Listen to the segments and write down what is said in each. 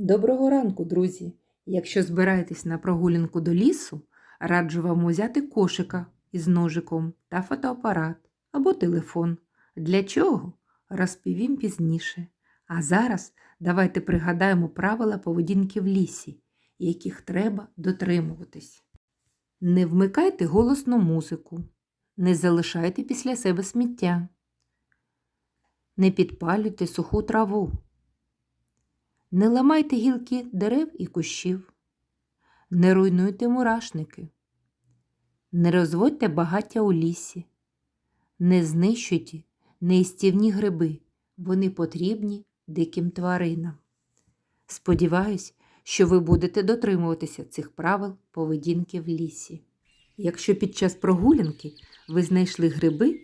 Доброго ранку, друзі! Якщо збираєтесь на прогулянку до лісу, раджу вам узяти кошика із ножиком та фотоапарат або телефон. Для чого? Розповім пізніше. А зараз давайте пригадаємо правила поведінки в лісі, яких треба дотримуватись. Не вмикайте голосну музику, не залишайте після себе сміття, не підпалюйте суху траву. Не ламайте гілки дерев і кущів, не руйнуйте мурашники, не розводьте багаття у лісі, не знищуйте неїстівні гриби, вони потрібні диким тваринам. Сподіваюсь, що ви будете дотримуватися цих правил поведінки в лісі. Якщо під час прогулянки ви знайшли гриби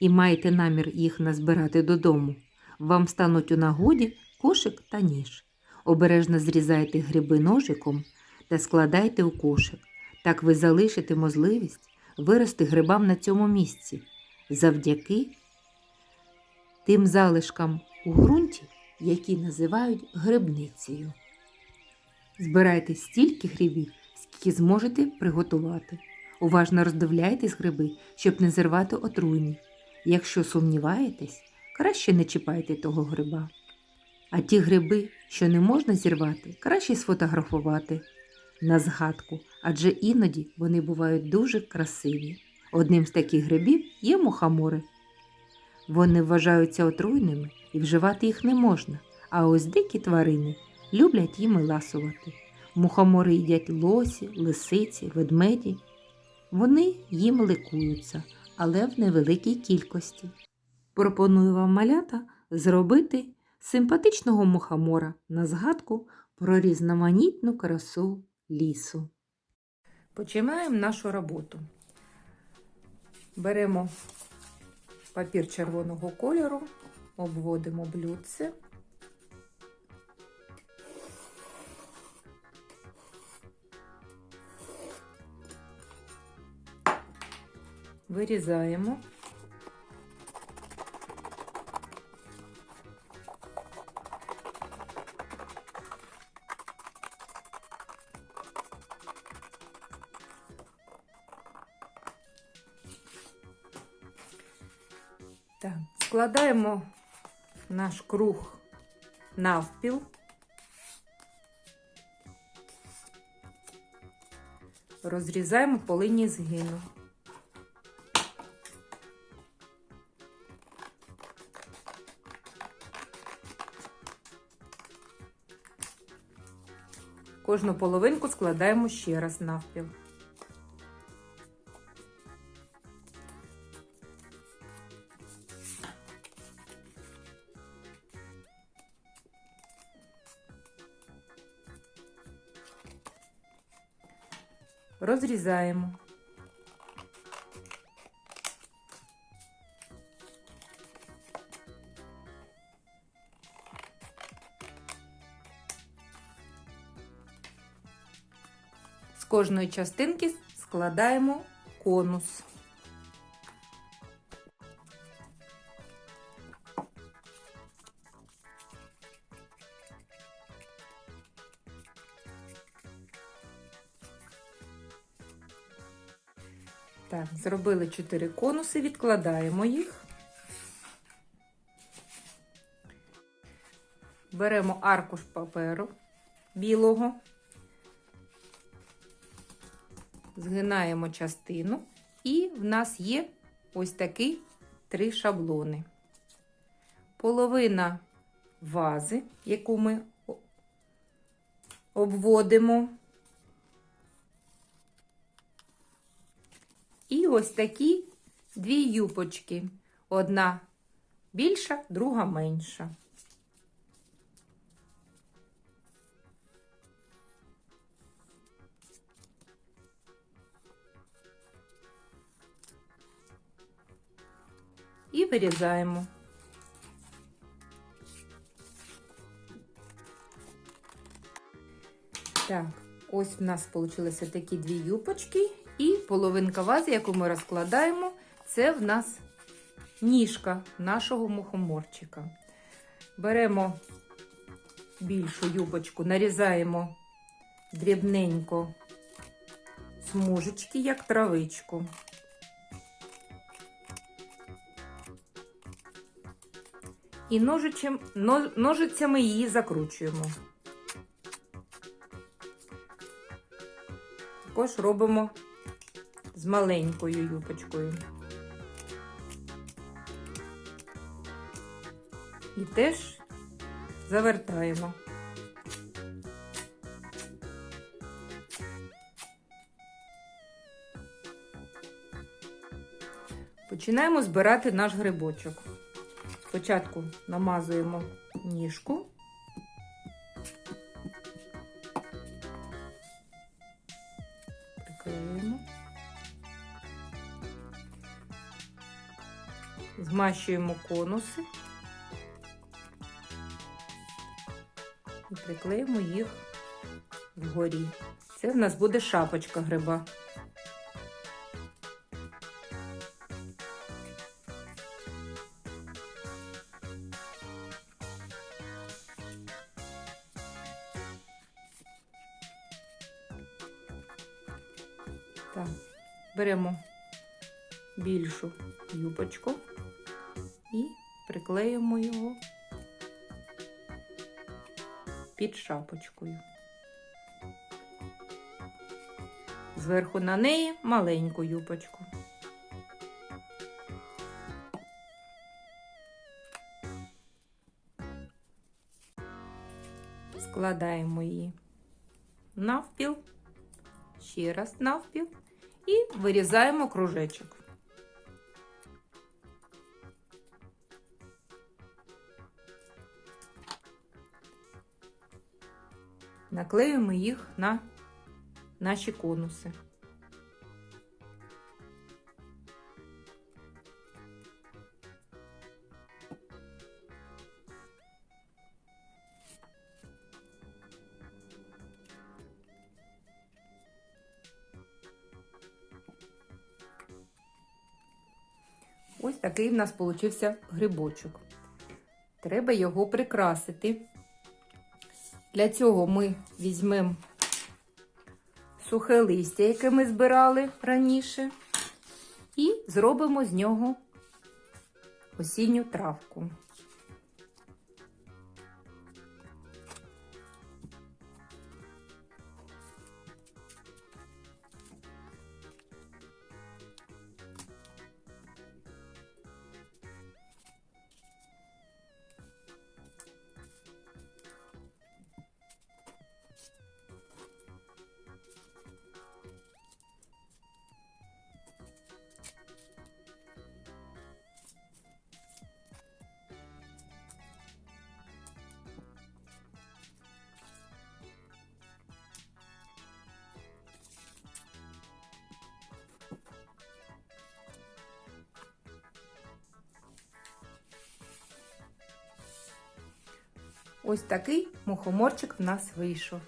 і маєте намір їх назбирати додому, вам стануть у нагоді кошик та ніж. Обережно зрізайте гриби ножиком та складайте у кошик. Так ви залишите можливість вирости грибам на цьому місці завдяки тим залишкам у ґрунті, які називають грибницею. Збирайте стільки грибів, скільки зможете приготувати. Уважно роздивляйтесь гриби, щоб не зірвати отруйні. Якщо сумніваєтесь, краще не чіпайте того гриба. А ті гриби, що не можна зірвати, краще сфотографувати на згадку, адже іноді вони бувають дуже красиві. Одним з таких грибів є мухомори. Вони вважаються отруйними і вживати їх не можна, а ось дикі тварини люблять їми ласувати. Мухомори їдять лосі, лисиці, ведмеді. Вони їм ликуються, але в невеликій кількості. Пропоную вам малята зробити симпатичного мухомора на згадку про різноманітну красу лісу. Починаємо нашу роботу. Беремо папір червоного кольору, обводимо блюдце. Вирізаємо. Так, складаємо наш круг навпіл. Розрізаємо по лінії згину. Кожну половинку складаємо ще раз навпіл. Розрізаємо. З кожної частинки складаємо конус. Так, зробили 4 конуси, відкладаємо їх. Беремо аркуш паперу білого, згинаємо частину, і в нас є ось такі три шаблони. Половина вази, яку ми обводимо. Ось такі дві юпочки. Одна більша, друга менша. І вирізаємо. Так, ось в нас вийшли такі дві юпочки. І половинка вази, яку ми розкладаємо, це в нас ніжка нашого мухоморчика. Беремо більшу юбочку нарізаємо дрібненько смужечки, як травичку. І ножицями її закручуємо. Також робимо з маленькою юбочкою. І теж завертаємо. Починаємо збирати наш грибочок. Спочатку намазуємо ніжку. Змащуємо конуси і приклеїмо їх вгорі. Це в нас буде шапочка гриба. Так, беремо більшу юбочку і приклеїмо його під шапочкою. Зверху на неї маленьку юбочку. Складаємо її навпіл, ще раз навпіл і вирізаємо кружечок. Наклеюємо їх на наші конуси. Ось такий в нас получився грибочок. Треба його прикрасити. Для цього ми візьмемо сухе листя, яке ми збирали раніше, і зробимо з нього осінню травку. Ось такий мухоморчик в нас вийшов.